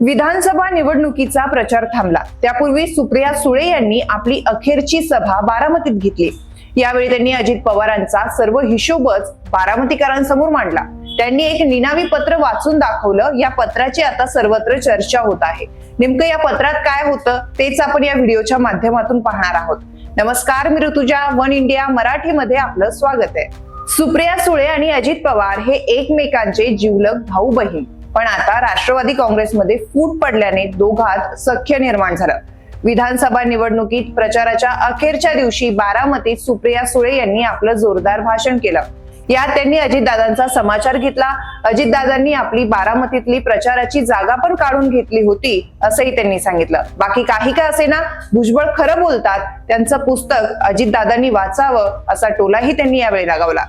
विधानसभा निवडणुकीचा प्रचार थांबला. त्यापूर्वी सुप्रिया सुळे यांनी आपली अखेरची सभा बारामतीत घेतली. यावेळी त्यांनी अजित पवारांचा सर्व हिशोबच बारामतीकरांसमोर मांडला. त्यांनी एक निनावी पत्र वाचून दाखवलं. या पत्राची आता सर्वत्र चर्चा होत आहे. नेमकं या पत्रात काय होतं तेच आपण या व्हिडिओच्या माध्यमातून पाहणार आहोत. नमस्कार मी ऋतुजा वन इंडिया मराठीमध्ये आपलं स्वागत आहे. सुप्रिया सुळे आणि अजित पवार हे एकमेकांचे जिवलग भाऊ बहीण पण आता राष्ट्रवादी काँग्रेसमध्ये फूट पडल्याने दोघात सख्य निर्माण झालं. विधानसभा निवडणुकीत प्रचाराच्या अखेरच्या दिवशी बारामतीत सुप्रिया सुळे यांनी आपलं जोरदार भाषण केलं. यात त्यांनी अजितदादांचा समाचार घेतला. अजितदादांनी आपली बारामतीतली प्रचाराची जागा पण काढून घेतली होती असंही त्यांनी सांगितलं. बाकी काही का असेना भुजबळ खरं बोलतात त्यांचं पुस्तक अजितदादांनी वाचावं असा टोलाही त्यांनी यावेळी लगावला.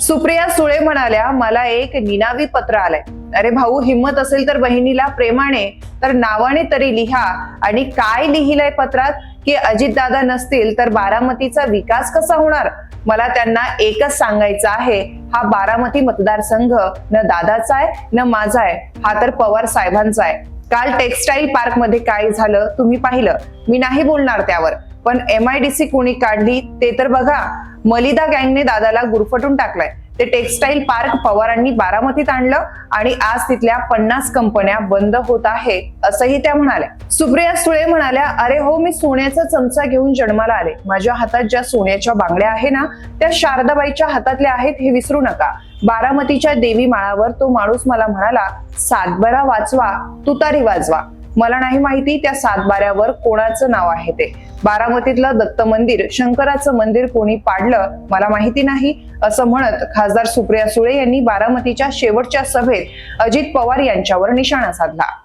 सुप्रिया सुळे म्हणाल्या मला एक निनावी पत्र आलंय. अरे भाऊ हिंमत असेल तर बहिणीला प्रेमाने तर नावाने तरी लिहा. आणि काय लिहिलंय पत्रात? की अजितदादा नसतील तर बारामतीचा विकास कसा होणार? मला त्यांना एकच सांगायचं आहे हा बारामती मतदारसंघ न दादाचा आहे न माझा आहे. हा तर पवार साहेबांचा आहे. काल टेक्सटाईल पार्कमध्ये काय झालं? तुम्ही पाहिलं. मी नाही बोलणार त्यावर. पण एम आय डी सी कोणी काढली ते तर बघा. मलिदा गँगने दादाला गुरफटून टाकलाय. ते टेक्सटाईल पार्क पवारांनी बारामतीत आणलं आणि आज तिथल्या पन्नास कंपन्या बंद होत आहेत असंही त्या म्हणाल्या. सुप्रिया सुळे म्हणाल्या अरे हो मी सोन्याचा चमचा घेऊन जन्माला आले. माझ्या हातात ज्या सोन्याच्या बांगड्या आहे ना त्या शारदाबाईच्या हातातल्या आहेत हे विसरू नका. बारामतीच्या देवी माळावर तो माणूस मला म्हणाला सातबरा वाचवा तुतारी वाजवा मला नाही माहिती त्या सातबाऱ्यावर कोणाचं नाव आहे ते. बारामतीतलं दत्त मंदिर शंकराचं मंदिर कोणी पाडलं मला माहिती नाही असं म्हणत खासदार सुप्रिया सुळे यांनी बारामतीच्या शेवटच्या सभेत अजित पवार यांच्यावर निशाणा साधला.